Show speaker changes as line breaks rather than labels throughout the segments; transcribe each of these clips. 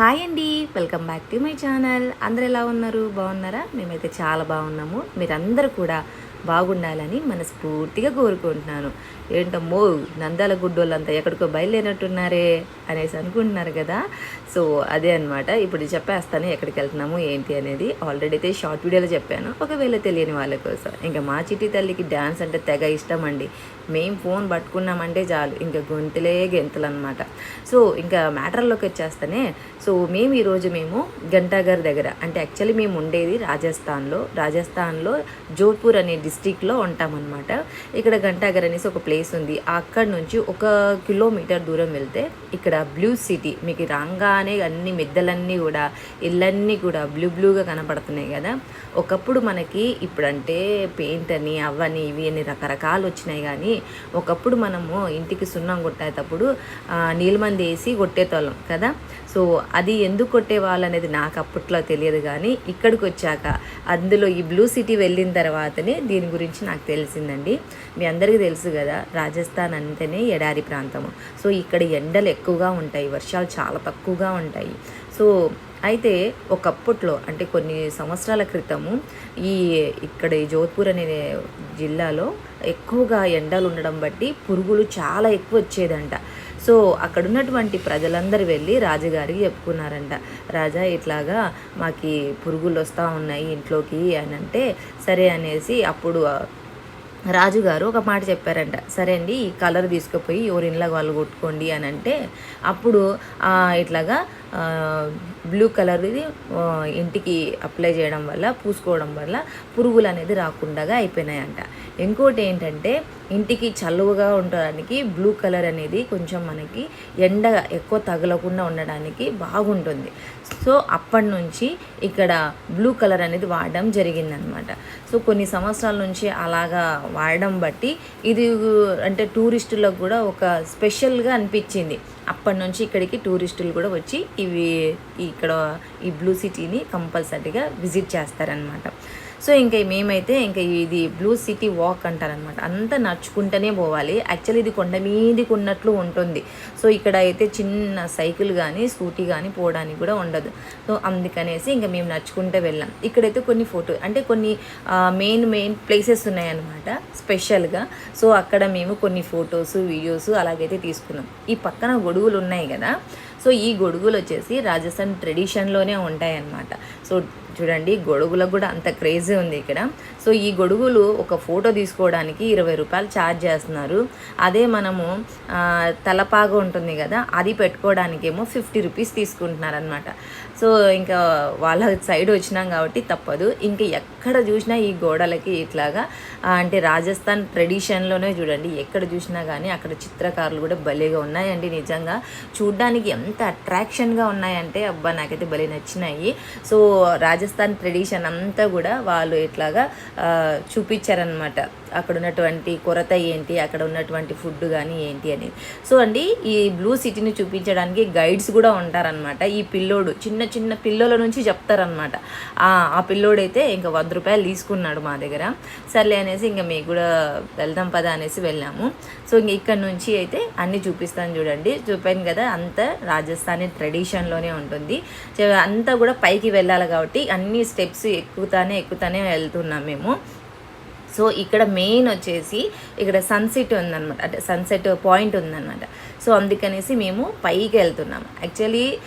Hi అండి. Welcome back to my channel. అందరు ఎలా ఉన్నారు? బాగున్నారా? మేమైతే చాలా బాగున్నాము. మీరందరూ కూడా బాగుండాలని మనస్ఫూర్తిగా కోరుకుంటున్నాను. ఏంటమ్మో నందాల గుడ్డోళ్ళంతా ఎక్కడికో బయలుదేరినట్టున్నారే అనేసి అనుకుంటున్నారు కదా. సో అదే అనమాట ఇప్పుడు చెప్పేస్తాను ఎక్కడికి వెళ్తున్నాము ఏంటి అనేది. ఆల్రెడీ అయితే షార్ట్ వీడియోలో చెప్పాను. ఒకవేళ తెలియని వాళ్ళ కోసం. ఇంకా మా చిట్టి తల్లికి డ్యాన్స్ అంటే తెగ ఇష్టం అండి. మేము ఫోన్ పట్టుకున్నామంటే చాలు. ఇంకా గొంతులే గెంతులు అనమాట సో ఇంకా మ్యాటర్లోకి వచ్చేస్తేనే సో మేము ఈరోజు మేము గంటాగర్ దగ్గర అంటే యాక్చువల్లీ మేము ఉండేది రాజస్థాన్లో రాజస్థాన్లో జోధ్పూర్ అనే డిస్టిక్లో ఉంటామన్నమాట. ఇక్కడ గంటాగర్ అనేసి ఒక ప్లేస్ ఉంది. అక్కడ నుంచి ఒక కిలోమీటర్ దూరం వెళ్తే ఇక్కడ బ్లూ సిటీ మీకు రాగానే అన్ని మిద్దలన్నీ కూడా ఇళ్ళన్నీ కూడా బ్లూ బ్లూగా కనపడుతున్నాయి కదా. ఒకప్పుడు మనకి ఇప్పుడంటే పెయింట్ అని అవని ఇవి అని రకరకాలు వచ్చినాయి కానీ ఒకప్పుడు మనము ఇంటికి సున్నం కొట్టేటప్పుడు నీలమంది నీలిమంది వేసి కొట్టేతోళ్ళం కదా. సో అది ఎందుకు కొట్టేవాళ్ళు అనేది నాకు అప్పట్లో తెలియదు కానీ ఇక్కడికి వచ్చాక అందులో ఈ బ్లూ సిటీ వెళ్ళిన తర్వాతనే దీని గురించి నాకు తెలిసిందండి. మీ అందరికీ తెలుసు కదా రాజస్థాన్ అంటేనే ఎడారి ప్రాంతము. సో ఇక్కడ ఎండలు ఎక్కువగా ఉంటాయి వర్షాలు చాలా తక్కువగా ఉంటాయి. సో అయితే ఒకప్పట్లో అంటే కొన్ని సంవత్సరాల క్రితము ఈ ఇక్కడ ఈ జోధ్పూర్ అనే జిల్లాలో ఎక్కువగా ఎండలు ఉండడం బట్టి పురుగులు చాలా ఎక్కువ వచ్చేదంట. సో అక్కడ ఉన్నటువంటి ప్రజలందరూ వెళ్ళి రాజుగారికి చెప్పుకున్నారంట. రాజా ఇట్లాగా మాకు పురుగులు వస్తూ ఉన్నాయి ఇంట్లోకి అని అంటే సరే అనేసి అప్పుడు రాజుగారు ఒక మాట చెప్పారంట. సరే అండి ఈ కలర్ తీసుకుపోయి ఎవరిన్లా వాళ్ళు కొట్టుకోండి అని అంటే అప్పుడు ఇట్లాగా బ్లూ కలర్ది ఇంటికి అప్లై చేయడం వల్ల పూసుకోవడం వల్ల పురుగులు అనేది రాకుండా అయిపోయినాయంట. ఇంకోటి ఏంటంటే ఇంటికి చల్లువగా ఉండడానికి బ్లూ కలర్ అనేది కొంచెం మనకి ఎండ ఎక్కువ తగలకుండా ఉండడానికి బాగుంటుంది. సో అప్పటి నుంచి ఇక్కడ బ్లూ కలర్ అనేది వాడడం జరిగిందనమాట. సో కొన్ని సంవత్సరాల నుంచి అలాగా వాడడం బట్టి ఇది అంటే టూరిస్టులకు కూడా ఒక స్పెషల్గా అనిపించింది. అప్పటి నుంచి ఇక్కడికి టూరిస్టులు కూడా వచ్చి ఇవి ఇక్కడ ఈ బ్లూ సిటీని కంపల్సరీగా విజిట్ చేస్తారనమాట సో ఇంకా మేమైతే ఇంకా ఇది బ్లూ సిటీ వాక్ అంటారనమాట అంతా నడుచుకుంటూనే పోవాలి. యాక్చువల్లీ ఇది కొండ మీదకి ఉన్నట్లు ఉంటుంది. సో ఇక్కడ అయితే చిన్న సైకిల్ కానీ స్కూటీ కానీ పోవడానికి కూడా ఉండదు. సో అందుకనేసి ఇంకా మేము నడుచుకుంటూ వెళ్ళాం. ఇక్కడైతే కొన్ని ఫోటో అంటే కొన్ని మెయిన్ మెయిన్ ప్లేసెస్ ఉన్నాయన్నమాట స్పెషల్గా. సో అక్కడ మేము కొన్ని ఫొటోస్ వీడియోస్ అలాగైతే తీసుకున్నాం. ఈ పక్కన గొడుగులు ఉన్నాయి కదా. సో ఈ గొడుగులు వచ్చేసి రాజస్థాన్ ట్రెడిషన్లోనే ఉంటాయన్నమాట. సో చూడండి గొడుగులకు కూడా అంత క్రేజీ ఉంది ఇక్కడ. సో ఈ గొడుగులు ఒక ఫోటో తీసుకోవడానికి ఇరవై రూపాయలు ఛార్జ్ చేస్తున్నారు. అదే మనము తలపాగ తలపాగా ఉంటుంది కదా అది పెట్టుకోవడానికేమో ఫిఫ్టీ రూపీస్ తీసుకుంటున్నారనమాట సో ఇంకా వాళ్ళ సైడ్ వచ్చినాం కాబట్టి తప్పదు. ఇంకా ఎక్కడ చూసినా ఈ గోడలకి ఇట్లాగా అంటే రాజస్థాన్ ట్రెడిషన్లోనే చూడండి ఎక్కడ చూసినా కానీ అక్కడ చిత్రకారులు కూడా భలేగా ఉన్నాయండి నిజంగా. చూడ్డానికి ఎంత అట్రాక్షన్గా ఉన్నాయంటే అబ్బా నాకైతే భలే నచ్చినాయి. సో రాజస్థాన్ ట్రెడిషన్ అంతా కూడా వాళ్ళు ఇట్లాగా చూపించారనమాట అక్కడ ఉన్నటువంటి కొరత ఏంటి అక్కడ ఉన్నటువంటి ఫుడ్ కానీ ఏంటి అనేది. సో అండి ఈ బ్లూ సిటీని చూపించడానికి గైడ్స్ కూడా ఉంటారనమాట ఈ పిల్లోడు చిన్న చిన్న పిల్లల నుంచి చెప్తారనమాట ఆ పిల్లోడైతే ఇంకా వంద రూపాయలు తీసుకున్నాడు మా దగ్గర. సర్లే అనేసి ఇంకా మీకు కూడా వెళ్దాం పదా అనేసి వెళ్ళాము. సో ఇంక ఇక్కడ నుంచి అయితే అన్నీ చూపిస్తాను చూడండి. చూపాను కదా అంతా రాజస్థానీ ట్రెడిషన్లోనే ఉంటుంది. అంతా కూడా పైకి వెళ్ళాలి కాబట్టి అన్ని స్టెప్స్ ఎక్కుతానే ఎక్కుతానే వెళ్తున్నాం మేము. సో ఇక్కడ మెయిన్ వచ్చేసి ఇక్కడ సన్సెట్ ఉందన్నమాట. అంటే సన్సెట్ పాయింట్ ఉందన్నమాట. సో అందుకనేసి మేము పైకి వెళ్తున్నాం యాక్చువల్లీ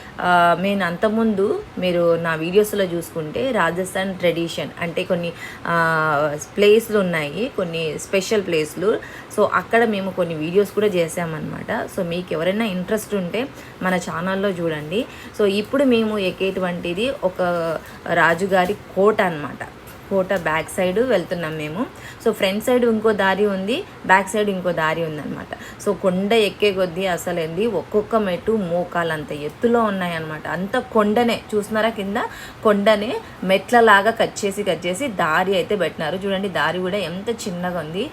నేను అంతకుముందు మీరు నా వీడియోస్లో చూసుకుంటే రాజస్థాన్ ట్రెడిషన్ అంటే కొన్ని ప్లేస్లు ఉన్నాయి కొన్ని స్పెషల్ ప్లేస్లు సో అక్కడ మేము కొన్ని వీడియోస్ కూడా చేసామన్నమాట సో మీకు ఎవరైనా ఇంట్రెస్ట్ ఉంటే మన ఛానల్లో చూడండి. సో ఇప్పుడు మేము ఎక్కేటువంటిది ఒక రాజుగారి కోట అనమాట కోట బ్యాక్ సైడ్ వెళ్తున్నాం మేము. సో ఫ్రంట్ సైడ్ ఇంకో దారి ఉంది బ్యాక్ సైడ్ ఇంకో దారి ఉందన్నమాట. సో కొండ ఎక్కే కొద్దీ అసలేంది ఒక్కొక్క మెట్టు మోకాలంత ఎత్తులో ఉన్నాయన్నమాట. అంత కొండనే చూస్తున్నారా కింద? కొండనే మెట్లలాగా కట్ చేసి కట్ చేసి దారి అయితే పెట్టినారు. చూడండి దారి కూడా ఎంత చిన్నగా ఉంది.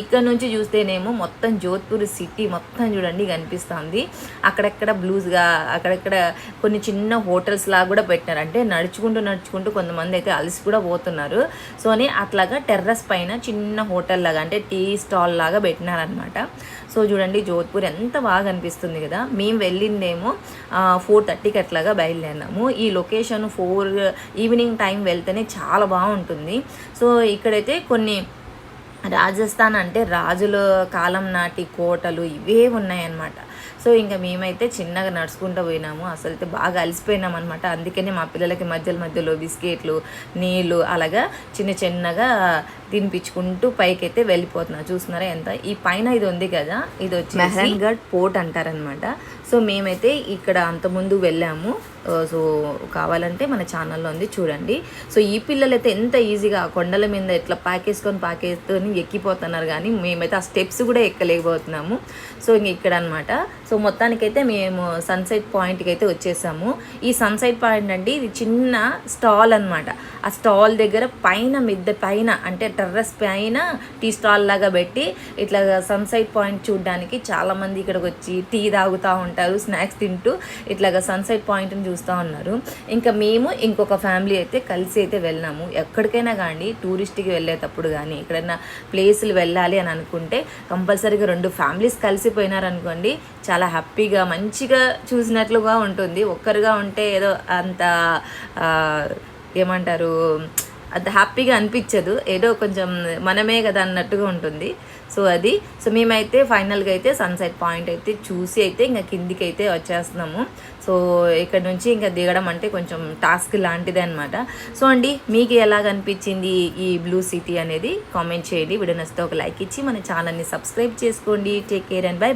ఇక్కడ నుంచి చూస్తేనేమో మొత్తం జోధ్పూర్ సిటీ మొత్తం చూడండి కనిపిస్తుంది. అక్కడక్కడ బ్లూస్గా అక్కడక్కడ కొన్ని చిన్న హోటల్స్ లాగా కూడా పెట్టినారు. అంటే నడుచుకుంటూ నడుచుకుంటూ కొంతమంది అయితే అలసి కూడా పోతున్నారు. సోని అట్లాగా టెర్రస్ పైన చిన్న హోటల్ లాగా అంటే టీ స్టాల్ లాగా పెట్టినారనమాట సో చూడండి జోధ్పూర్ ఎంత బాగా అనిపిస్తుంది కదా. మేము వెళ్ళిందేమో ఫోర్ థర్టీకి అట్లాగా బయలుదేరినాము. ఈ లొకేషన్ ఫోర్ ఈవినింగ్ టైం వెళ్తేనే చాలా బాగుంటుంది. సో ఇక్కడైతే కొన్ని రాజస్థాన్ అంటే రాజుల కాలం నాటి కోటలు ఇవే ఉన్నాయన్నమాట. సో ఇంకా మేమైతే చిన్నగా నడుచుకుంటూ పోయినాము. అసలు అయితే బాగా అలసిపోయినాం అనమాట అందుకనే మా పిల్లలకి మధ్యలో మధ్యలో బిస్కెట్లు నీళ్ళు అలాగా చిన్న చిన్నగా తినిపించుకుంటూ పైకి అయితే వెళ్ళిపోతున్నా. చూస్తున్నారా ఎంత? ఈ పైన ఇది ఉంది కదా ఇది వచ్చి మెహరంగఢ్ పోర్ట్ అంటారనమాట సో మేమైతే ఇక్కడ అంతకుముందు వెళ్ళాము. సో కావాలంటే మన ఛానల్లో ఉంది చూడండి. సో ఈ పిల్లలు అయితే ఎంత ఈజీగా కొండల మీద ఇట్లా పాకేసుకొని పాకేసుకొని ఎక్కిపోతున్నారు కానీ మేమైతే ఆ స్టెప్స్ కూడా ఎక్కలేకపోతున్నాము. సో ఇంక ఇక్కడ అనమాట సో మొత్తానికైతే మేము సన్సెట్ పాయింట్కి అయితే వచ్చేసాము. ఈ సన్సెట్ పాయింట్ అండి ఇది చిన్న స్టాల్ అన్నమాట. ఆ స్టాల్ దగ్గర పైన మిద్దె పైన అంటే టెర్రస్ పైన టీ స్టాల్ లాగా పెట్టి ఇట్లా సన్సెట్ పాయింట్ చూడడానికి చాలామంది ఇక్కడికి వచ్చి టీ తాగుతూ ఉంటారు స్నాక్స్ తింటూ ఇట్లాగా సన్సెట్ పాయింట్ని చూస్తూ ఉన్నారు. ఇంకా మేము ఇంకొక ఫ్యామిలీ అయితే కలిసి అయితే వెళ్ళినాము. ఎక్కడికైనా కానీ టూరిస్ట్కి వెళ్ళేటప్పుడు కానీ ఎక్కడైనా ప్లేసులు వెళ్ళాలి అని అనుకుంటే కంపల్సరీగా రెండు ఫ్యామిలీస్ కలిసిపోయినారనుకోండి చాలా హ్యాపీగా మంచిగా చూసినట్లుగా ఉంటుంది. ఒక్కరుగా ఉంటే ఏదో అంత ఏమంటారు అంత హ్యాపీగా అనిపించదు. ఏదో కొంచెం మనమే కదా అన్నట్టుగా ఉంటుంది. సో అది సో మేమైతే ఫైనల్గా అయితే సన్సెట్ పాయింట్ అయితే చూసి అయితే ఇంకా కిందికి అయితే వచ్చేస్తున్నాము. సో ఇక్కడ నుంచి ఇంకా దిగడం అంటే కొంచెం టాస్క్ లాంటిదే అనమాట సో అండి మీకు ఎలాగ అనిపించింది ఈ బ్లూ సిటీ అనేది? కామెంట్ చేయండి. వీడియో నచ్చితే ఒక లైక్ ఇచ్చి మన ఛానల్ని సబ్స్క్రైబ్ చేసుకోండి. Take care and bye.